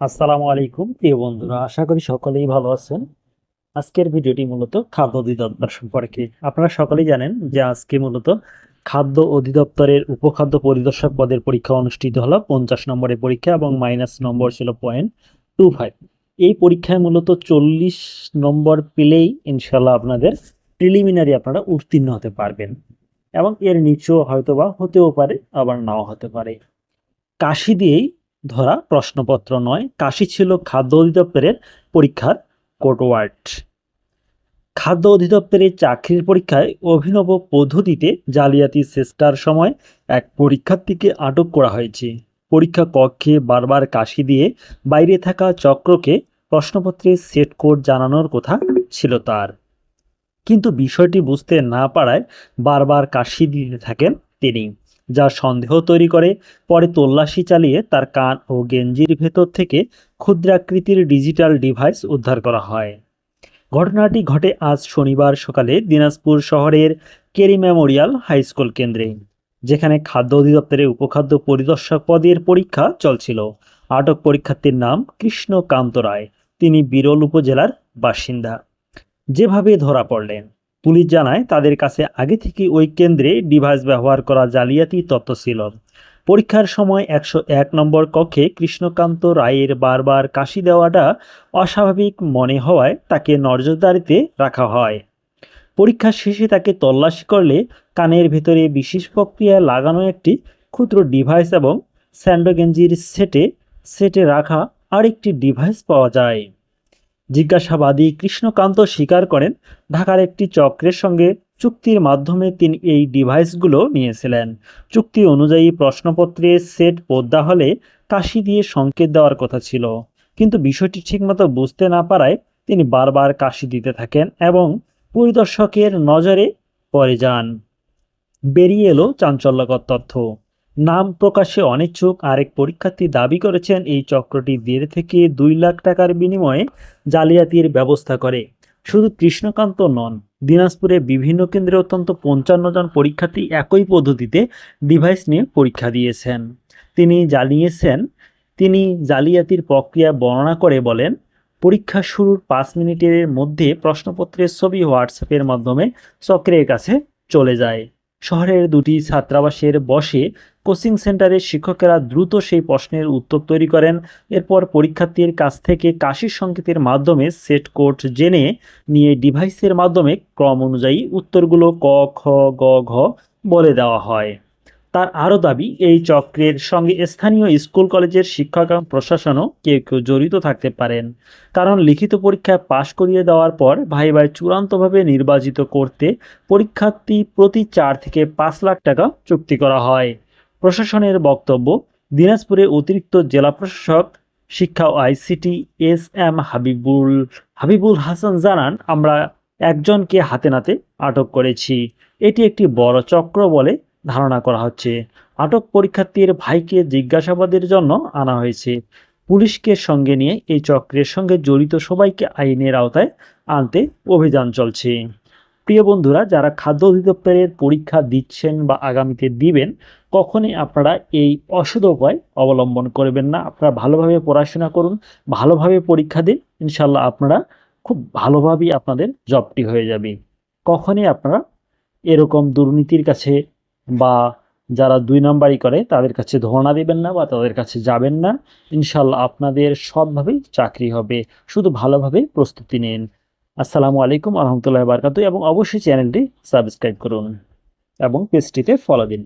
আসসালামু আলাইকুম, প্রিয় বন্ধুরা, আশা করি সকলেই ভালো আছেন। আজকের ভিডিওটি মূলত খাদ্য অধিদপ্তর সম্পর্কে। আপনারা সকলেই জানেন যে আজকে মূলত খাদ্য অধিদপ্তরের উপখাদ্য পরিদর্শক পদের পরীক্ষা অনুষ্ঠিত হলো পঞ্চাশ নম্বরের পরীক্ষা এবং মাইনাস নম্বর ছিল পয়েন্ট টু ফাইভ এই পরীক্ষায় মূলত চল্লিশ নম্বর পেলেই ইনশাল্লাহ আপনাদের প্রিলিমিনারি আপনারা উত্তীর্ণ হতে পারবেন এবং এর নিচেও হয়তোবা হতেও পারে, আবার নাও হতে পারে। কাশি দিয়েই ধরা প্রশ্নপত্র নয়। কাশি ছিল খাদ্য অধিদপ্তরের পরীক্ষার কোটওয়ার্ড খাদ্য অধিদপ্তরের চাকরির পরীক্ষায় অভিনব পদ্ধতিতে জালিয়াতি চেষ্টার সময় এক পরীক্ষার্থীকে আটক করা হয়েছে। পরীক্ষা কক্ষে বারবার কাশি দিয়ে বাইরে থাকা চক্রকে প্রশ্নপত্রে সেট কোড জানানোর কথা ছিল তার। কিন্তু বিষয়টি বুঝতে না পারায় বারবার কাশি দিতে থাকেন তিনি। যা সন্দেহ তৈরি করে। পরে তল্লাশি চালিয়ে তার কান ও গেঞ্জির ভেতর থেকে ক্ষুদ্রাকৃতির ডিজিটাল ডিভাইস উদ্ধার করা হয়। ঘটনাটি ঘটে আজ শনিবার সকালে দিনাজপুর শহরের কেরি মেমোরিয়াল হাই স্কুল কেন্দ্রে, যেখানে খাদ্য অধিদপ্তরের উপখাদ্য পরিদর্শক পদের পরীক্ষা চলছিল। আটক পরীক্ষার্থীর নাম কৃষ্ণকান্ত রায়। তিনি বিরল উপজেলার বাসিন্দা। যেভাবে ধরা পড়লেন। পুলিশ জানায় তাদের কাছে আগে থেকে ওই কেন্দ্রে ডিভাইস ব্যবহার করা জালিয়াতি তথ্য ছিল। পরীক্ষার সময় একশো এক নম্বর কক্ষে কৃষ্ণকান্ত রায়ের বারবার কাশি দেওয়াটা অস্বাভাবিক মনে হওয়ায় তাকে নজরদারিতে রাখা হয়। পরীক্ষা শেষে তাকে তল্লাশি করলে কানের ভেতরে বিশেষ প্রক্রিয়া লাগানো একটি ক্ষুদ্র ডিভাইস এবং স্যান্ডোগেঞ্জির সেটে সেটে রাখা আরেকটি ডিভাইস পাওয়া যায়। জিজ্ঞাসাবাদী কৃষ্ণকান্ত স্বীকার করেন, ঢাকার একটি চক্রের সঙ্গে চুক্তির মাধ্যমে তিনি এই ডিভাইসগুলো নিয়েছিলেন। চুক্তি অনুযায়ী প্রশ্নপত্রে সেট পদ্মা হলে কাশি দিয়ে সংকেত দেওয়ার কথা ছিল। কিন্তু বিষয়টি ঠিকমতো বুঝতে না পারায় তিনি বারবার কাশি দিতে থাকেন এবং পরিদর্শকের নজরে পড়ে যান। বেরিয়ে এলো চাঞ্চল্যকর তথ্য। নাম প্রকাশে অনিচ্ছুক আরেক পরীক্ষার্থী দাবি করেছেন এই চক্রটি দেড় থেকে দুই লাখ টাকার বিনিময়ে জালিয়াতির ব্যবস্থা করে। শুধু কৃষ্ণকান্ত নন, দিনাজপুরে বিভিন্ন কেন্দ্রে অত্যন্ত পঞ্চান্ন জন পরীক্ষার্থী একই পদ্ধতিতে ডিভাইস নিয়ে পরীক্ষা দিয়েছেন। তিনি জানিয়েছেন, তিনি জালিয়াতির প্রক্রিয়া বর্ণনা করে বলেন, পরীক্ষা শুরুর পাঁচ মিনিটের মধ্যে প্রশ্নপত্রের ছবি হোয়াটসঅ্যাপের মাধ্যমে চক্রের কাছে চলে যায়। শহরের দুটি ছাত্রাবাসের বসে কোচিং সেন্টারের শিক্ষকেরা দ্রুত সেই প্রশ্নের উত্তর তৈরি করেন। এরপর পরীক্ষার্থীর কাছ থেকে কাশির সংকেতের মাধ্যমে সেট কোড জেনে নিয়ে ডিভাইসের মাধ্যমে ক্রম অনুযায়ী উত্তরগুলো ক, খ, গ, ঘ বলে দেওয়া হয়। তার আরও দাবি, এই চক্রের সঙ্গে স্থানীয় স্কুল কলেজের শিক্ষক এবং প্রশাসনও কেউ কেউ জড়িত থাকতে পারেন। কারণ লিখিত পরীক্ষায় পাশ করিয়ে দেওয়ার পর ভাই ভাই চূড়ান্তভাবে নির্বাচিত করতে পরীক্ষার্থী প্রতি চার থেকে পাঁচ লাখ টাকা চুক্তি করা হয়। প্রশাসনের বক্তব্য দিনাজপুরে অতিরিক্ত জেলা প্রশাসক, শিক্ষা ও ICT S M Habibul Habibul Hasan জানান, আমরা একজনকে হাতে নাতে আটক করেছি। এটি একটি বড় চক্র বলে ধারণা করা হচ্ছে। আটক পরীক্ষার্থীর ভাইকে জিজ্ঞাসাবাদের জন্য আনা হয়েছে। পুলিশকে সঙ্গে নিয়ে এই চক্রের সঙ্গে জড়িত সবাইকে আইনের আওতায় আনতে অভিযান চলছে। প্রিয় বন্ধুরা, যারা খাদ্য অধিদপ্তরের পরীক্ষা দিচ্ছেন বা আগামীতে দিবেন, কখনই আপনারা এই অসুধ উপায় অবলম্বন করবেন না। আপনারা ভালোভাবে পড়াশোনা করুন, ভালোভাবে পরীক্ষা দিন ইনশাল্লাহ আপনারা খুব ভালোভাবেই আপনাদের জবটি হয়ে যাবে। কখনই আপনারা এরকম দুর্নীতির কাছে বা যারা দুই নাম্বারই করে, তাদের কাছে ধর্ণা দেবেন না বা তাদের কাছে যাবেন না। ইনশাল্লাহ আপনাদের সবভাবেই চাকরি হবে। শুধু ভালোভাবে প্রস্তুতি নিন। আসসালামু আলাইকুম আহমতুল্লাহ বারকাতু এবং অবশ্যই চ্যানেলটি সাবস্ক্রাইব করুন এবং পেজটিতে ফলো দিন।